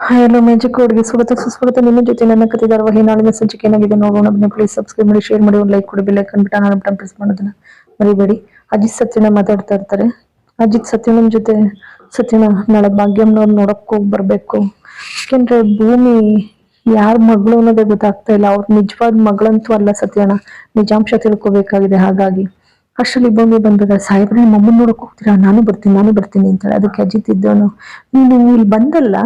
Hello magic ಕೋಡ್ಗೆ ಸ್ವಾಗತ. ಸುಸ್ವಾಗತ. ನಿಮ್ಮ ಜೊತೆ ನನ್ನ ಕತೆ ವಹಿ ನಾಳಿನ ಸಂಚಿಕೆ ಏನಾಗಿದೆ ನೋಡೋಣ. ಅದನ್ನ ಪ್ಲೀಸ್ ಸಬ್ಸ್ಕ್ರೈಬ್ ಮಾಡಿ ಶೇರ್ ಮಾಡಿ, ಒಂದು ಲೈಕ್ ಕೊಡಿ ಬೆಲ್ ಐಕನ್ ಬಿಟ್ಟು ನಾನು ಬಟನ್ ಪ್ರೆಸ್ ಮಾಡೋದನ್ನ ಮರಿಬೇಡಿ. ಅಜಿತ್ ಸತ್ಯನ ಮಾತಾಡ್ತಾ ಇರ್ತಾರೆ. ಅಜಿತ್ ಸತ್ಯನ ಜೊತೆ ಸತ್ಯನ ನಾಳೆ ಭಾಗ್ಯಮ್ನವ್ರು ನೋಡಕ್ ಹೋಗಿ ಬರ್ಬೇಕು. ಯಾಕೆಂದ್ರೆ ಭೂಮಿ ಯಾರ ಮಗಳು ಅನ್ನೋದೇ ಗೊತ್ತಾಗ್ತಾ ಇಲ್ಲ. ಅವ್ರ ನಿಜವಾದ ಮಗಳಂತೂ ಅಲ್ಲ ಸತ್ಯನ ನಿಜಾಂಶ ತಿಳ್ಕೊಬೇಕಾಗಿದೆ ಹಾಗಾಗಿ. ಅಷ್ಟರಲ್ಲಿ ಭೂಮಿ ಬಂದಾಗ, ಸಾಹೇಬ್ರೆ ನಿಮ್ಮ ಅಮ್ಮನ್ ನೋಡಕ್ ಹೋಗ್ತೀರಾ? ನಾನು ಬರ್ತೀನಿ ನಾನು ಬರ್ತೀನಿ ಅಂತಾಳೆ. ಅದಕ್ಕೆ ಅಜಿತ್ ಇದ್ದವನು, ನೀನು ಇಲ್ಲಿ ಬಂದಲ್ಲ?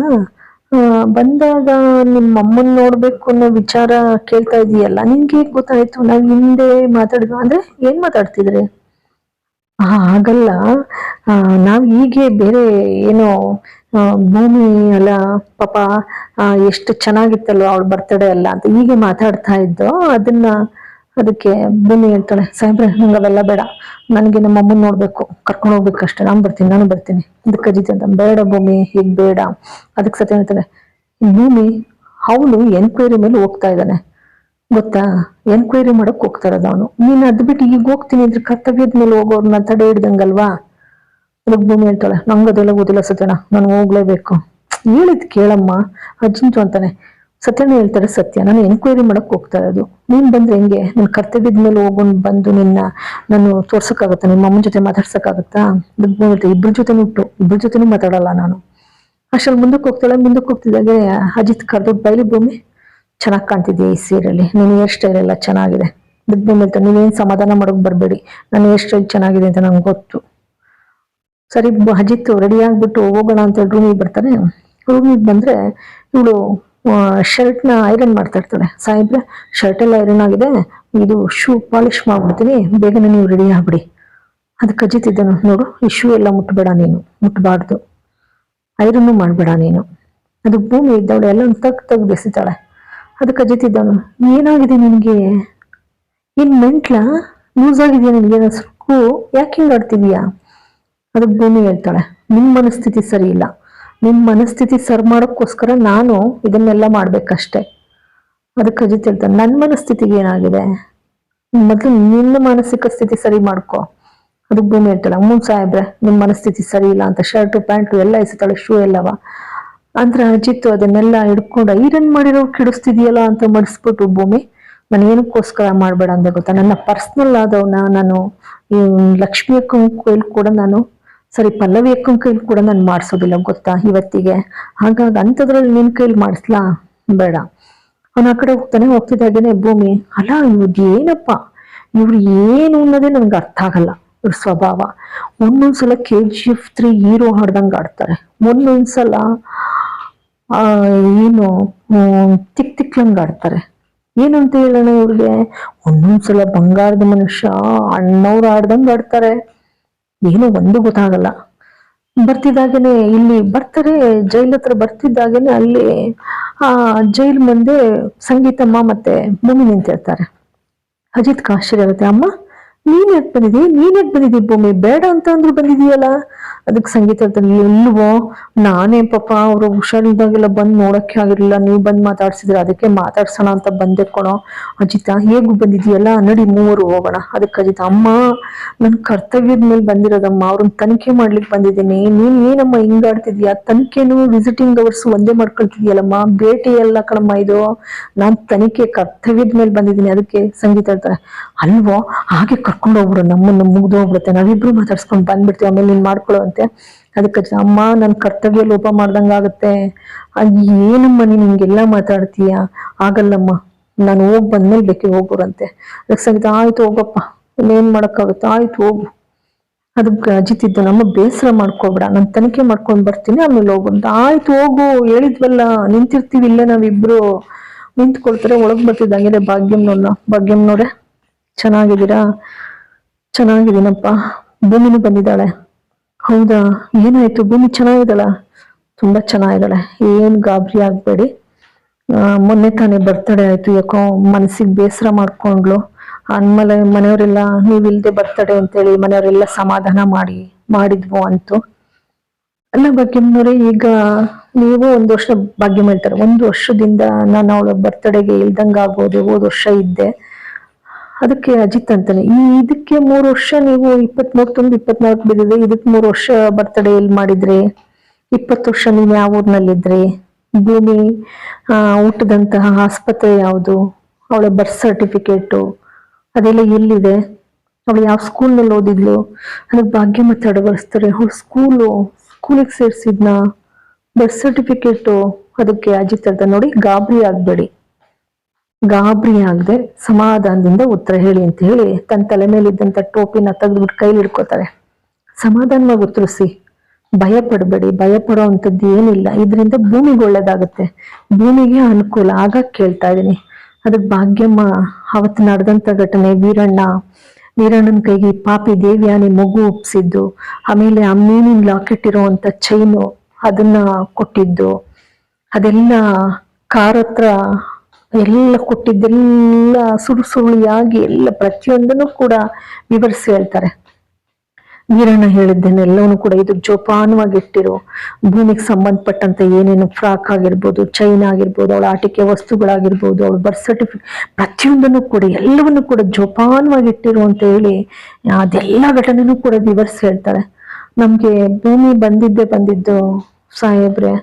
ಬಂದಾಗ ನಿಮ್ಮ ಅಮ್ಮನ್ ನೋಡ್ಬೇಕು ಅನ್ನೋ ವಿಚಾರ ಕೇಳ್ತಾ ಇದೀಯಲ್ಲ ನಿನ್ಗೆ ಹೇಗ್ ಗೊತ್ತಾಯ್ತು? ನಾವ್ ಹಿಂದೆ ಮಾತಾಡಿದ್ವಿ ಅಂದ್ರೆ ಏನ್ ಮಾತಾಡ್ತಿದ್ರಿ? ಆ, ಹಾಗಲ್ಲ. ಆ, ನಾವ್ ಹೀಗೆ ಬೇರೆ ಏನೋ ಭೂಮಿ ಅಲ್ಲ ಪಾಪ ಎಷ್ಟು ಚೆನ್ನಾಗಿತ್ತಲ್ವ ಅವಳ ಬರ್ತಡೇ ಅಲ್ಲ ಅಂತ ಹೀಗೆ ಮಾತಾಡ್ತಾ ಇದ್ದೋ ಅದನ್ನ ಅದಕ್ಕೆ ಭೂಮಿ ಹೇಳ್ತಾಳೆ ಸಾಹೇಬ್ರೆ, ನಂಗೆ ಅವೆಲ್ಲ ಬೇಡ. ನನಗೆ ನಮ್ಮ ಅಮ್ಮನ್ ನೋಡ್ಬೇಕು. ಕರ್ಕೊಂಡು ಹೋಗ್ಬೇಕು ಅಷ್ಟೇ. ನಾನು ಬರ್ತೀನಿ ನಾನು ಬರ್ತೀನಿ. ಅದಕ್ಕೆ ಅಜಿತ್ ಅಂತ. ಬೇಡ ಭೂಮಿ, ಹೀಗ್ ಬೇಡ. ಅದಕ್ಕೆ ಸತ್ಯ ಹೇಳ್ತಾಳೆ ಭೂಮಿ ಅವನು ಎನ್ಕ್ವೈರಿ ಮೇಲೆ ಹೋಗ್ತಾ ಇದ್ದಾನೆ. ಗೊತ್ತಾ? ಎನ್ಕ್ವೈರಿ ಮಾಡಕ್ ಹೋಗ್ತಾ ಇರೋದು ಅವನು. ನೀನ್ ಅದ್ ಬಿಟ್ಟು ಈಗ ಹೋಗ್ತೀನಿ ಅಂದ್ರೆ ಕರ್ತವ್ಯದ ಮೇಲೆ ಹೋಗೋರ್ನ ತಡೆ ಹಿಡ್ದಂಗಲ್ವಾ? ಅದಕ್ಕೆ ಭೂಮಿ ಹೇಳ್ತಾಳೆ ನಂಗೆ ಅದೆಲ್ಲ ಓದಿಲ್ಲ ಸತ್ಯಣ ನಾನು ಹೋಗ್ಲೇಬೇಕು. ಹೇಳಿದ್ ಕೇಳಮ್ಮ. ಅಜ್ಜಿಂತು ಅಂತಾನೆ. ಸತ್ಯನ ಹೇಳ್ತಾರೆ, ಸತ್ಯ, ನಾನು ಎನ್ಕ್ವೈರಿ ಮಾಡಕ್ ಹೋಗ್ತಾ ಇರೋದು. ನೀನ್ ಬಂದ್ರೆ ಹೆಂಗೆ? ನನ್ನ ಕರ್ತವ್ಯದ ಮೇಲೆ ಹೋಗೊಂಡ್ ಬಂದು ನಿನ್ನ, ನಾನು ತೋರ್ಸಕ್ಕಾಗತ್ತಾ? ನಿಮ್ಮ ಅಮ್ಮನ ಜೊತೆ ಮಾತಾಡ್ಸಕ್ಕಾಗತ್ತಾ? ಇಬ್ರ ಜೊತೆ ಉಂಟು. ಇಬ್ರ ಜೊತೆನೂ ಮಾತಾಡಲ್ಲ ನಾನು. ಅಷ್ಟ್ರಲ್ಲಿ ಮುಂದಕ್ಕೆ ಹೋಗ್ತಾಳೆ. ಮುಂದಕ್ಕೆ ಹೋಗ್ತಿದ್ದಾಗೆ ಅಜಿತ್ ಕರ್ದೊಡ್ ಬೈಲಿ, ಭೂಮಿ, ಚೆನ್ನಾಗಿ ಕಾಣ್ತಿದ್ಯಾ ಈ ಸೀರೆಯಲ್ಲಿ ನೀನು ಹೇರ್ ಸ್ಟೈಲ್ ಎಲ್ಲ ಚೆನ್ನಾಗಿದೆ. ಅದಕ್ಕೆ ಭೂಮಿ ಹೇಳ್ತಾಳೆ ನೀವೇನು ಸಮಾಧಾನ ಮಾಡೋಕೆ ಬರಬೇಡಿ. ನನ್ನ ಹೇರ್ ಸ್ಟೈಲ್ ಚೆನ್ನಾಗಿದೆ ಅಂತ ನಂಗೆ ಗೊತ್ತು. ಸರಿ ಅಜಿತ್ ರೆಡಿ ಆಗ್ಬಿಟ್ಟು ಹೋಗೋಣ ಅಂತ ರೂಮಿಗೆ ಬರ್ತಾನೆ ರೂಮಿಗೆ ಬಂದ್ರೆ ಇವಳು ಶರ್ಟ್ನ ಐರನ್ ಮಾಡ್ತಾ ಇರ್ತಾಳೆ ಸಾಹೇಬ್ರೆ, ಶರ್ಟ್ ಎಲ್ಲ ಐರನ್ ಆಗಿದೆ. ಇದು ಶೂ ಪಾಲಿಶ್ ಮಾಡ್ಬಿಡ್ತೀನಿ. ಬೇಗನೆ ನೀವು ರೆಡಿ ಆಗ್ಬಿಡಿ. ಅದಕ್ಕೆ ಅಜಿತ್ ನೋಡು. ಈ ಶೂ ಎಲ್ಲ ಮುಟ್ಬೇಡ ನೀನು. ಮುಟ್ಟಬಾರ್ದು ಐರನ್ನು ಮಾಡಬೇಡ ನೀನು. ಅದು ಭೂಮಿ ಇದ್ದವಳು ಎಲ್ಲ ತಗ್ ತಗ್ ಬೆಸಿತಾಳೆ ಅದಕ್ಕೆ ಅಜಿತ್ ಏನಾಗಿದೆ ನಿನಗೆ? ಇನ್ ಮೆಂಟ್ಲ? ಲೂಸ್ ಆಗಿದೆಯಾ ನಿನಗೆ? ಸುಕ್ಕು ಯಾಕೆ ಹಿಂಗಾಡ್ತಿದೀಯಾ ಅದಕ್ಕೆ ಭೂಮಿ ಹೇಳ್ತಾಳೆ. ನಿಮ್ಮ ಮನಸ್ಥಿತಿ ಸರಿ ಇಲ್ಲ. ನಿಮ್ ಮನಸ್ಥಿತಿ ಸರ್ ಮಾಡೋಕ್ಕೋಸ್ಕರ ನಾನು ಇದನ್ನೆಲ್ಲ ಮಾಡಬೇಕಷ್ಟೆ. ಅದಕ್ಕೆ ಅಜಿತ್ ಹೇಳ್ತಾನೆ ನನ್ನ ಮನಸ್ಥಿತಿಗೆ ಏನಾಗಿದೆ? ಮೊದಲು ನಿನ್ನ ಮಾನಸಿಕ ಸ್ಥಿತಿ ಸರಿ ಮಾಡ್ಕೋ. ಅದಕ್ಕೆ ಭೂಮಿ ಹೇಳ್ತಾಳೆ ಅಮ್ಮ ಸಾಹೇಬ್ರೆ ನಿಮ್ಮ ಮನಸ್ಥಿತಿ ಸರಿ ಇಲ್ಲ ಅಂತ ಶರ್ಟು ಪ್ಯಾಂಟು ಎಲ್ಲ ಇಸ್ತಾಳೆ ಶೂ ಎಲ್ಲವ. ಅಂದ್ರೆ ಅಜಿತ್ ಅದನ್ನೆಲ್ಲ ಹಿಡ್ಕೊಂಡು ಐರನ್ ಮಾಡಿರೋ ಕೆಡಿಸ್ತಿದೆಯಲ್ಲ ಅಂತ ಮಡಿಸ್ಬಿಟ್ಟು ಭೂಮಿ, ನಾನು ಏನಕ್ಕೋಸ್ಕರ ಮಾಡಬೇಡ ಅಂತ ಗೊತ್ತಾ? ನನ್ನ ಪರ್ಸ್ನಲ್ ಆದವನ್ನ ನಾನು ಲಕ್ಷ್ಮಿಯ ಲಕ್ಷ್ಮಿ ಕೂಡ ನಾನು ಸರಿ, ಪಲ್ಲವಿ ಅಕ್ಕನ ಕೈಲಿ ಕೂಡ ನಾನು ಮಾಡಿಸೋದಿಲ್ಲ ಗೊತ್ತಾ ಇವತ್ತಿಗೆ. ಹಾಗಾಗಿ ಅಂಥದ್ರಲ್ಲಿ ನಿನ್ನ ಕೈಲಿ ಮಾಡಿಸ್ಲಾ? ಬೇಡ. ಅವನು ಆ ಕಡೆ ಹೋಗ್ತಾನೆ, ಹೋಗ್ತಿದ್ದಾಗೇನೆ, ಭೂಮಿ. ಅಲ್ಲ, ಇವ್ರಿಗೆ ಏನಪ್ಪ? ಇವ್ರು ಏನು ಅನ್ನೋದೇ ನನ್ಗೆ ಅರ್ಥ ಆಗಲ್ಲ. ಇವ್ರ ಸ್ವಭಾವ. ಒಂದೊಂದ್ಸಲ K G F three hero ಹಾಡ್ದಂಗೆ ಆಡ್ತಾರೆ ಒಂದೊಂದ್ಸಲ ಏನು ತಿಕ್ ತಿಕ್ಲಂಗೆ ಆಡ್ತಾರೆ ಏನಂತ ಹೇಳೋಣ ಇವ್ರಿಗೆ? ಒಂದೊಂದ್ಸಲ ಬಂಗಾರದ ಮನುಷ್ಯ, ಅಣ್ಣವ್ರು ಆಡ್ದಂಗೆ ಆಡ್ತಾರೆ ಏನೋ ಒಂದು ಗೊತ್ತಾಗಲ್ಲ. ಬರ್ತಿದ್ದಾಗೇನೆ ಇಲ್ಲಿ ಬರ್ತಾರೆ, ಜೈಲ್ ಹತ್ರ ಬರ್ತಿದ್ದಾಗೇನೆ ಅಲ್ಲಿ, ಆ, ಜೈಲ್ ಮುಂದೆ ಸಂಗೀತಮ್ಮ ಮತ್ತೆ ಭೂಮಿ ನಿಂತಿರ್ತಾರೆ. ಅಜಿತ್ ಆಶ್ಚರ್ಯ ಆಗುತ್ತೆ ಅಮ್ಮ, ನೀನ್ ಯಾಕೆ ಬಂದಿದಿ ನೀನ್ ಯಾಕೆ ಬಂದಿದಿ ಭೂಮಿ? ಬೇಡ ಅಂತ ಅಂದ್ರು ಬಂದಿದೀಯಲ್ಲ ಅದಕ್ಕೆ ಸಂಗೀತ ಹೇಳ್ತಾರೆ ಎಲ್ವೋ ನಾನೇ ಪಾಪ ಅವರು ಹುಷಾರಿದ್ದಾಗೆಲ್ಲ ಬಂದ್ ನೋಡಕ್ಕೆ ಆಗಿರ್ಲಿಲ್ಲ, ನೀವು ಬಂದ್ ಮಾತಾಡ್ಸಿದ್ರೆ ಅದಕ್ಕೆ ಮಾತಾಡ್ಸೋಣ ಅಂತ ಬಂದೆ ಕೊಣೋ. ಅಜಿತ, ಹೇಗೂ ಬಂದಿದ್ಯಲ್ಲ ನಡಿ ಮೂವರು ಹೋಗೋಣ. ಅದಕ್ಕೆ ಅಜಿತ, ಅಮ್ಮ, ನನ್ ಕರ್ತವ್ಯದ ಮೇಲೆ ಬಂದಿರೋದಮ್ಮ, ಅವ್ರನ್ನ ತನಿಖೆ ಮಾಡ್ಲಿಕ್ಕೆ ಬಂದಿದ್ದೀನಿ. ನೀನ್ ಏನಮ್ಮ ಹಿಂಗಾಡ್ತಿದ್ಯಾ ತನಿಖೆನು ವಿಸಿಟಿಂಗ್ ಅವರ್ಸ್ ಒಂದೇ ಮಾಡ್ಕೊಳ್ತಿದ್ಯಲ್ಲಮ್ಮ? ಭೇಟಿ ಎಲ್ಲ ಕಣಮ್ಮ ಇದು. ನಾನ್ ತನಿಖೆ ಕರ್ತವ್ಯದ ಮೇಲೆ ಬಂದಿದ್ದೀನಿ. ಅದಕ್ಕೆ ಸಂಗೀತ ಹೇಳ್ತಾರೆ ಅಲ್ವೋ, ಹಾಗೆ ಕರ್ಕೊಂಡು ಹೋಗ್ಬಿಡು, ನಮ್ಮನ್ನ ಮುಗ್ದು ಹೋಗ್ಬಿಡುತ್ತೆ. ನಾವಿಬ್ರು ಮಾತಾಡ್ಸ್ಕೊಂಡು ಬಂದ್ಬಿಡ್ತೀವಿ, ಆಮೇಲೆ ನೀನ್ ಮಾಡ್ಕೊಳ್ಳೋ ಅದಕ್ಕೆ ಅಜ್ಜ, ಅಮ್ಮ ನನ್ ಕರ್ತವ್ಯ ಲೋಪ ಮಾಡ್ದಂಗ ಆಗುತ್ತೆ. ಏನಮ್ಮ ನೀನ್ ಹಿಂಗೆಲ್ಲ ಮಾತಾಡ್ತೀಯ? ಆಗಲ್ಲಮ್ಮ. ನಾನು ಹೋಗ್ ಬಂದ್ಮೇಲೆ ಬೇಕಿ ಹೋಗೋರಂತೆ ಅದಕ್ಕೆ ಸಂಗೀತ ಆಯ್ತು ಹೋಗಪ್ಪ. ಇನ್ನೇನ್ ಮಾಡೋಕ್ಕಾಗುತ್ತೆ? ಆಯ್ತು ಹೋಗು. ಅದಕ್ಕೆ ಅಜಿತಿದ್ದು ನಮ್ಮ ಬೇಸರ ಮಾಡ್ಕೋಬೇಡ. ನಾನು ತನಿಖೆ ಮಾಡ್ಕೊಂಡ್ ಬರ್ತೀನಿ. ಆಮೇಲೆ ಹೋಗು ಅಂತ. ಆಯ್ತು ಹೋಗು. ಹೇಳಿದ್ವಲ್ಲ. ನಿಂತಿರ್ತೀವಿ ಇಲ್ಲೇ ನಾವಿಬ್ರು. ನಿಂತ್ಕೊಳ್ತಾರೆ. ಒಳಗ್ ಬರ್ತಿದ್ದಂಗೆ ಭಾಗ್ಯಮ್ನವ್ರನ್ನ. ಭಾಗ್ಯಮ್ನವ್ರೆ ಚೆನ್ನಾಗಿದ್ದೀರಾ? ಚೆನ್ನಾಗಿದ್ದೀನಪ್ಪ. ಭೂಮಿನೂ ಬಂದಿದ್ದಾಳೆ. ಹೌದಾ? ಏನಾಯ್ತು? ಭೂಮಿ ಚೆನ್ನಾಗಿದ್ದಾಳ ತುಂಬಾ ಚೆನ್ನಾಗಿದ್ದಾಳೆ. ಏನ್ ಗಾಬರಿ ಆಗ್ಬೇಡಿ. ಮೊನ್ನೆ ತಾನೇ ಬರ್ತಡೇ ಆಯ್ತು. ಯಾಕೋ ಮನಸ್ಸಿಗೆ ಬೇಸರ ಮಾಡ್ಕೊಂಡ್ಲು ಅನ್ಮಲೆ ಮನೆಯವರೆಲ್ಲ, ನೀವಿಲ್ದೆ ಬರ್ತಡೇ ಅಂತೇಳಿ ಮನೆಯವರೆಲ್ಲ ಸಮಾಧಾನ ಮಾಡಿ, ಮಾಡಿದ್ವು ಅಂತು. ಅಲ್ಲ, ಭಾಗ್ಯಮ್ಮನವ್ರೆ, ಈಗ ನೀವು ಒಂದು ವರ್ಷ ಭಾಗ್ಯಮ್ಮ ಹೇಳ್ತಾರೆ. ಒಂದು ವರ್ಷದಿಂದ ನಾನು ಅವಳ ಬರ್ತಡೆಗೆ ಇಲ್ದಂಗ ಆಗ್ಬೋದು ಹೋದ ವರ್ಷ ಇದ್ದೆ. ಅದಕ್ಕೆ ಅಜಿತ್ ಅಂತಾನೆ, ಈ ಇದಕ್ಕೆ ಮೂರು ವರ್ಷ ನೀವು ಇಪ್ಪತ್ಮೂರು ತುಂಬ ಇಪ್ಪತ್ನಾಲ್ಕು ಬಿದ್ದಿದೆ, ಇದಕ್ಕೆ ಮೂರು ವರ್ಷ ಬರ್ತಡೇ ಎಲ್ಲಿ ಮಾಡಿದ್ರಿ, ಇಪ್ಪತ್ತು ವರ್ಷ ನೀವು ಯಾವ ಊರಿನಲ್ಲಿದ್ರಿ? ಭೂಮಿ ಊಟದಂತಹ ಆಸ್ಪತ್ರೆ ಯಾವುದು? ಅವಳ ಬರ್ತ್ ಸರ್ಟಿಫಿಕೇಟು ಅದೆಲ್ಲ ಎಲ್ಲಿದೆ? ಅವಳು ಯಾವ ಸ್ಕೂಲ್ನಲ್ಲಿ ಓದಿದ್ಲು? ಅದಕ್ಕೆ ಭಾಗ್ಯ ಮತ್ತೆ ಅಡವಡಿಸ್ತಾರೆ ಅವಳು ಸ್ಕೂಲು ಸ್ಕೂಲಿಗೆ ಸೇರಿಸಿದ್ನ? ಬರ್ತ್ ಸರ್ಟಿಫಿಕೇಟು ಅದಕ್ಕೆ ಅಜಿತ್ ಅಂತ ನೋಡಿ ಗಾಬರಿ ಆಗ್ಬೇಡಿ. ಗಾಬರಿ ಆಗದೆ ಸಮಾಧಾನದಿಂದ ಉತ್ತರ ಹೇಳಿ ಅಂತ ಹೇಳಿ ತನ್ನ ತಲೆ ಮೇಲಿದ್ದಂಥ ಟೋಪಿನ ತೆಗೆದ್ಬಿಟ್ಟು ಕೈಲಿ ಹಿಡ್ಕೋತಾರೆ ಸಮಾಧಾನವಾಗಿ ಉತ್ತರಿಸಿ ಭಯ ಪಡಬೇಡಿ ಭಯ ಪಡೋ ಏನಿಲ್ಲ. ಇದರಿಂದ ಭೂಮಿಗೆ ಒಳ್ಳೇದಾಗುತ್ತೆ. ಭೂಮಿಗೆ ಅನುಕೂಲ. ಆಗ ಕೇಳ್ತಾ ಇದ್ದೀನಿ. ಅದಕ್ಕೆ ಭಾಗ್ಯಮ್ಮ ಅವತ್ತು ನಡೆದಂಥ ಘಟನೆ. ವೀರಣ್ಣ, ವೀರಣ್ಣನ ಕೈಗೆ ಪಾಪಿ ದೇವ್ಯಾನಿ ಮಗು ಒಪ್ಸಿದ್ದು, ಆಮೇಲೆ ಆ ಮೀನಿನ ಲಾಕೆಟ್ ಇರುವಂತ ಚೈನು ಅದನ್ನ ಕೊಟ್ಟಿದ್ದು, ಅದೆಲ್ಲ ಕಾರ್ ಹತ್ರ ಎಲ್ಲ ಕೊಟ್ಟಿದ್ದೆಲ್ಲ ಸುಳು ಸುರುಳಿಯಾಗಿ ಎಲ್ಲ ಪ್ರತಿಯೊಂದನ್ನು ಕೂಡ ವಿವರಿಸಿ ಹೇಳ್ತಾರೆ. ವೀರಣ್ಣ ಹೇಳಿದ್ದೇನೆ, ಎಲ್ಲವನ್ನೂ ಕೂಡ ಇದು ಜೋಪಾನವಾಗಿ ಇಟ್ಟಿರು ಭೂಮಿಗೆ ಸಂಬಂಧಪಟ್ಟಂತ ಏನೇನು ಫ್ರಾಕ್ ಆಗಿರ್ಬೋದು, ಚೈನ್ ಆಗಿರ್ಬೋದು, ಅವಳ ಆಟಿಕೆ ವಸ್ತುಗಳಾಗಿರ್ಬೋದು, ಅವಳ ಬರ್ತ್ ಸರ್ಟಿಫಿಕೇಟ್ ಪ್ರತಿಯೊಂದನ್ನು ಕೂಡ, ಎಲ್ಲವನ್ನು ಕೂಡ ಜೋಪಾನವಾಗಿ ಇಟ್ಟಿರು ಅಂತ ಹೇಳಿ ಅದೆಲ್ಲ ಘಟನೆನೂ ಕೂಡ ವಿವರಿಸಿ ಹೇಳ್ತಾರೆ. ನಮ್ಗೆ ಭೂಮಿ ಬಂದಿದ್ದೆ ಬಂದಿದ್ದು ಸಾಹೇಬ್ರೆ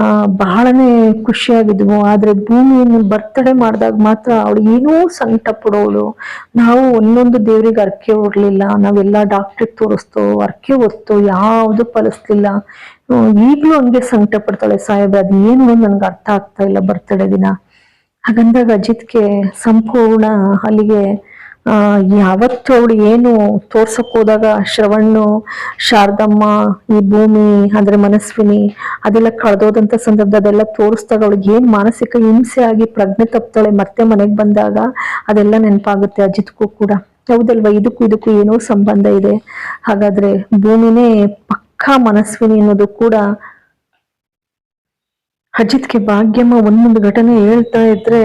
ಆ, ಬಹಳನೇ ಖುಷಿಯಾಗಿದ್ವು. ಆದ್ರೆ ಭೂಮಿಯನ್ನು ಬರ್ತಡೇ ಮಾಡಿದಾಗ ಮಾತ್ರ ಅವಳು ಏನೋ ಸಂಕಟ ಪಡೋಳು. ನಾವು ಒಂದೊಂದು ದೇವ್ರಿಗೆ ಅರ್ಕೆ ಹೊರ್ಲಿಲ್ಲ. ನಾವೆಲ್ಲ ಡಾಕ್ಟ್ರಿಗೆ ತೋರಿಸ್ತೋ ಅರ್ಕೆ ಹೊತ್ತು, ಯಾವುದು ಫಲಿಸ್ಲಿಲ್ಲ. ಈಗಲೂ ಹಂಗೆ ಸಂಕಟ ಪಡ್ತಾಳೆ ಸಾಹೇಬ್ರೆ. ಅದು ಏನು ನನ್ಗೆ ಅರ್ಥ ಆಗ್ತಾ ಇಲ್ಲ ಬರ್ತಡೇ ದಿನ. ಹಾಗಂದಾಗ ಅಜಿತ್ಗೆ ಸಂಪೂರ್ಣ ಅಲ್ಲಿಗೆ ಯಾವತ್ತು ಅವಳು ಏನು ತೋರ್ಸಕ್ ಹೋದಾಗ ಶ್ರವಣ್ಣು ಶಾರದಮ್ಮ, ಈ ಭೂಮಿ, ಅಂದ್ರೆ ಮನಸ್ವಿನಿ, ಅದೆಲ್ಲ ಕಳೆದೋದಂತ ಸಂದರ್ಭ ಅದೆಲ್ಲ ತೋರಿಸ್ದಾಗ ಅವಳಿಗೆ ಏನ್ ಮಾನಸಿಕ ಹಿಂಸೆ ಆಗಿ ಪ್ರಜ್ಞೆ ತಪ್ತಾಳೆ ಮತ್ತೆ ಮನೆಗೆ ಬಂದಾಗ ಅದೆಲ್ಲ ನೆನಪಾಗುತ್ತೆ ಅಜಿತ್ಗೂ ಕೂಡ. ಹೌದಲ್ವಾ? ಇದಕ್ಕೂ ಇದಕ್ಕೂ ಏನೋ ಸಂಬಂಧ ಇದೆ. ಹಾಗಾದ್ರೆ ಭೂಮಿನೇ ಪಕ್ಕಾ ಮನಸ್ವಿನಿ ಅನ್ನೋದು ಕೂಡ ಅಜಿತ್ಗೆ ಭಾಗ್ಯಮ್ಮ ಒಂದೊಂದು ಘಟನೆ ಹೇಳ್ತಾ ಇದ್ರೆ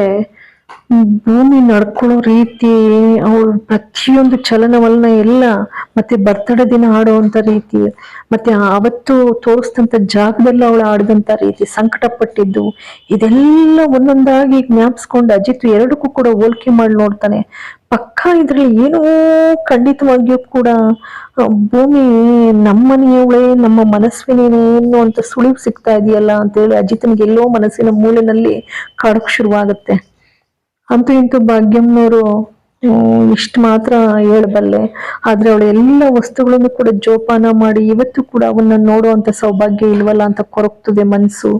ಭೂಮಿ ನಡ್ಕೊಳ್ಳೋ ರೀತಿ, ಅವಳು ಪ್ರತಿಯೊಂದು ಚಲನವಲನ ಎಲ್ಲ ಮತ್ತೆ ಬರ್ತಡೇ ದಿನ ಆಡುವಂತ ರೀತಿ, ಮತ್ತೆ ಅವತ್ತು ತೋರಿಸಿದಂತ ಜಾಗದಲ್ಲಿ ಅವಳು ಆಡಿದಂತ ರೀತಿ ಸಂಕಟ ಪಟ್ಟಿದ್ದು ಇದೆಲ್ಲ ಒಂದೊಂದಾಗಿ ಜ್ಞಾಪಿಸ್ಕೊಂಡು ಅಜಿತ್ ಎರಡಕ್ಕೂ ಕೂಡ ಹೋಲಿಕೆ ಮಾಡಿ ನೋಡ್ತಾನೆ. ಪಕ್ಕ ಇದ್ರಲ್ಲಿ ಏನೋ ಖಂಡಿತವಾಗಿಯೂ ಕೂಡ ಭೂಮಿ ನಮ್ಮನೆಯವಳೇ, ನಮ್ಮ ಮನಸ್ಸಿನೇನೇ ಅನ್ನುವಂತ ಸುಳಿವು ಸಿಗ್ತಾ ಇದೆಯಲ್ಲ ಅಂತ ಹೇಳಿ ಅಜಿತ್ನಿಗೆ ಎಲ್ಲೋ ಮನಸ್ಸಿನ ಮೂಲೆನಲ್ಲಿ ಕಾಡಕ್ ಶುರುವಾಗುತ್ತೆ. ಅಂತೂ ಇಂತೂ ಭಾಗ್ಯಮ್ಮನವರು ಇಷ್ಟು ಮಾತ್ರ ಹೇಳಬಲ್ಲೆ. ಆದ್ರೆ ಅವಳು ಎಲ್ಲ ವಸ್ತುಗಳನ್ನು ಕೂಡ ಜೋಪಾನ ಮಾಡಿ ಇವತ್ತು ಕೂಡ ಅವನ್ನ ನೋಡುವಂತ ಸೌಭಾಗ್ಯ ಇಲ್ವಲ್ಲ ಅಂತ ಕೊರಗ್ತದೆ ಮನಸ್ಸು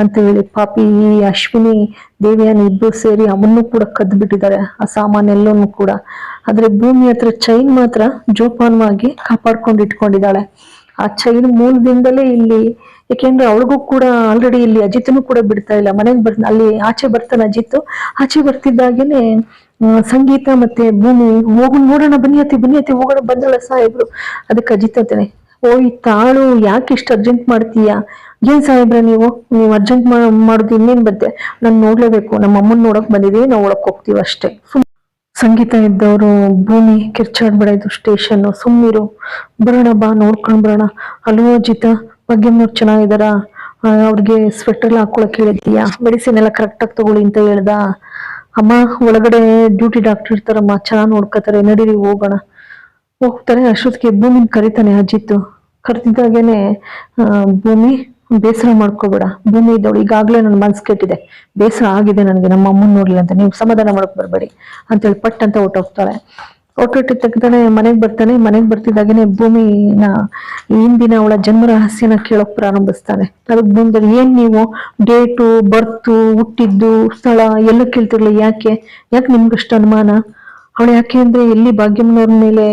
ಅಂತ ಹೇಳಿ ಪಾಪಿ ಈ ಅಶ್ವಿನಿ ದೇವಿಯನ್ನ ಇಬ್ಬರು ಸೇರಿ ಅವನ್ನೂ ಕೂಡ ಕದ್ದು ಬಿಟ್ಟಿದ್ದಾರೆ ಆ ಎಲ್ಲೂ ಕೂಡ. ಆದ್ರೆ ಭೂಮಿ ಹತ್ರ ಚೈನ್ ಮಾತ್ರ ಜೋಪಾನವಾಗಿ ಕಾಪಾಡ್ಕೊಂಡು ಇಟ್ಕೊಂಡಿದ್ದಾಳೆ. ಆ ಚೈನ್ ಮೂಲದಿಂದಲೇ ಇಲ್ಲಿ ಯಾಕೆಂದ್ರೆ ಅವಳಿಗೂ ಕೂಡ ಆಲ್ರೆಡಿ ಇಲ್ಲಿ ಅಜಿತ್ನು ಕೂಡ ಬಿಡ್ತಾ ಇಲ್ಲ. ಮನೆಗೆ ಬರ್, ಅಲ್ಲಿ ಆಚೆ ಬರ್ತಾನೆ ಅಜಿತ್. ಆಚೆ ಬರ್ತಿದ್ದಾಗೇನೆ ಸಂಗೀತ ಮತ್ತೆ ಭೂಮಿ, ಹೋಗು, ನೋಡೋಣ, ಬನ್ನಿ ಅತಿ ಬನ್ನಿ ಅತಿ ಹೋಗೋಣ ಬಂದಳ ಸಾಹೇಬ್ರು. ಅದಕ್ಕೆ ಅಜಿತ್ ಅಂತಾನೆ ಓ ಈ ತಾಳು, ಯಾಕೆ ಇಷ್ಟು ಅರ್ಜೆಂಟ್ ಮಾಡ್ತೀಯಾ? ಏನ್ ಸಾಹೇಬ್ರ ನೀವು? ನೀವು ಅರ್ಜೆಂಟ್ ಮಾಡೋದು ಇನ್ನೇನ್ ಬರ್ತೆ ನಾನು ನೋಡ್ಲೇಬೇಕು. ನಮ್ಮ ಅಮ್ಮನ್ ನೋಡಕ್ ಬಂದಿದೀವಿ, ನಾವು ಒಳಕ್ ಹೋಗ್ತೀವಿ ಅಷ್ಟೇ. ಸಂಗೀತ ಇದ್ದವರು, ಭೂಮಿ ಕಿರ್ಚಾಡ್ಬೇಡ ಇದು ಸ್ಟೇಷನ್ ಸುಮ್ಮಿರು ಬರೋಣ ಬಾ, ನೋಡ್ಕೊಂಡ್ ಬರೋಣ. ಅಲ್ವೋ ಅಜಿತ ಭಾಗ್ಯಮ್ಮನವ್ರು ಚೆನ್ನಾಗಿದಾರ ಆ, ಅವ್ರಿಗೆ ಸ್ವೆಟರ್ ಎಲ್ಲ ಹಾಕೊಳಕ್ ಹೇಳಿದ್ದೀಯಾ ಮೆಡಿಸಿನ್ ಎಲ್ಲ ಕರೆಕ್ಟ್ ಆಗಿ ತಗೊಳ್ಳಿ ಅಂತ ಹೇಳ್ದ. ಅಮ್ಮ ಒಳಗಡೆ ಡ್ಯೂಟಿ ಡಾಕ್ಟರ್ ಇರ್ತಾರಮ್ಮ ಚೆನ್ನಾಗ್ ನೋಡ್ಕೋತಾರೆ ನಡೀರಿ ಹೋಗೋಣ. ಹೋಗ್ತಾರೆ ಅಷ್ಟೊತ್ತಿಗೆ ಭೂಮಿನ ಕರಿತಾನೆ ಅಜಿತ್ತು ಕರೆದಿದ್ದಾಗೇನೆ ಆ, ಭೂಮಿ ಬೇಸರ ಮಾಡ್ಕೋಬೇಡ. ಭೂಮಿ ಇದ್ದವಳು ಈಗಾಗ್ಲೇ ನನ್ನ ಮನ್ಸ್ ಕೆಟ್ಟಿದೆ. ಬೇಸರ ಆಗಿದೆ ನನಗೆ ನಮ್ಮ ಅಮ್ಮನ್ ನೋಡ್ಲಿಲ್ಲ ಅಂತ. ನೀವು ಸಮಾಧಾನ ಮಾಡಕ್ ಬರಬೇಡಿ. ಅಂತೇಳಿ ಪಟ್ ಅಂತ ಹೊಟ್ಟೋಗ್ತಾಳೆ ಹೊಟ್ಟೊಟ್ಟಿದ ತೆಗ್ದಾನೆ ಮನೆಗೆ ಬರ್ತಾನೆ. ಮನೆಗೆ ಬರ್ತಿದ್ದಾಗೇನೆ ಭೂಮಿನ ಹಿಂದಿನ ಅವಳ ಜನ್ಮ ರಹಸ್ಯನ ಕೇಳೋಕ್ ಪ್ರಾರಂಭಿಸ್ತಾನೆ. ಅದಕ್ಕೆ ಮುಂದೆ ಏನ್ ನೀವು ಡೇಟು, ಬರ್ತು, ಹುಟ್ಟಿದ್ದು, ಸ್ಥಳ ಎಲ್ಲ ಕೇಳ್ತಿರ್ಲಿಲ್ಲ ಯಾಕೆ? ಯಾಕೆ ನಿಮ್ಗಷ್ಟು ಅನುಮಾನ? ಅವಳು ಯಾಕೆ ಅಂದ್ರೆ ಎಲ್ಲಿ ಭಾಗ್ಯಮ್ಮನವ್ರ ಮೇಲೆ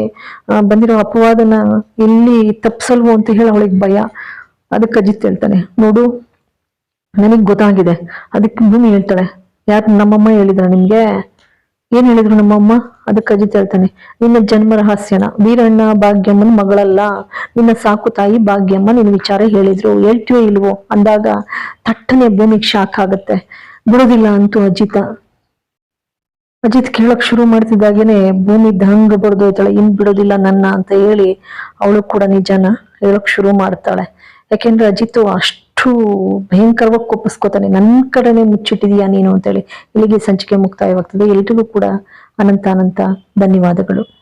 ಬಂದಿರೋ ಅಪವಾದನ ಎಲ್ಲಿ ತಪ್ಸಲ್ವೋ ಅಂತ ಹೇಳಿ ಅವಳಿಗೆ ಭಯ. ಅದಕ್ಕೆ ಅಜಿತ್ ಹೇಳ್ತಾನೆ, ನೋಡು, ನನಗ್ ಗೊತ್ತಾಗಿದೆ. ಅದಕ್ಕೆ ಭೂಮಿ ಹೇಳ್ತಾಳೆ. ಯಾರು ನಮ್ಮಮ್ಮ ಹೇಳಿದ್ರ ನಿಮ್ಗೆ? ಏನ್ ಹೇಳಿದ್ರು ನಮ್ಮಮ್ಮ? ಅದಕ್ಕೆ ಅಜಿತ್ ಹೇಳ್ತಾನೆ, ನಿನ್ನ ಜನ್ಮ ರಹಸ್ಯನ, ವೀರಣ್ಣ ಭಾಗ್ಯಮ್ಮನ ಮಗಳಲ್ಲ, ನಿನ್ನ ಸಾಕು ತಾಯಿ ಭಾಗ್ಯಮ್ಮ ನಿನ್ನ ವಿಚಾರ ಹೇಳಿದ್ರು, ಹೇಳ್ತೀಯೋ ಇಲ್ವೋ? ಅಂದಾಗ ತಟ್ಟನೆ ಭೂಮಿಗೆ ಶಾಕ್ ಆಗತ್ತೆ. ಬಿಡೋದಿಲ್ಲ ಅಂತೂ ಅಜಿತ. ಅಜಿತ್ ಕೇಳಕ್ ಶುರು ಮಾಡ್ತಿದ್ದಾಗೇನೆ ಭೂಮಿ ದಂಗ ಬಡ್ದೋಯ್ತಾಳೆ, ಇನ್ ಬಿಡೋದಿಲ್ಲ ನನ್ನ ಅಂತ ಹೇಳಿ ಅವಳು ಕೂಡ ನಿಜನ ಹೇಳಕ್ ಶುರು ಮಾಡ್ತಾಳೆ. ಯಾಕೆಂದ್ರೆ ಅಜಿತ್ ಅಷ್ಟು ಭಯಂಕರವಾಗಿ ಕೋಪಿಸ್ಕೋತಾನೆ. ನನ್ನ ಕಡೆನೆ ಮುಚ್ಚಿಟ್ಟಿದೀಯಾ ನೀನು ಅಂತೇಳಿ ಇಲ್ಲಿಗೆ ಸಂಚಿಕೆ ಮುಕ್ತಾಯವಾಗ್ತದೆ. ಎಲ್ರಿಗೂ ಕೂಡ ಅನಂತ ಅನಂತ ಧನ್ಯವಾದಗಳು.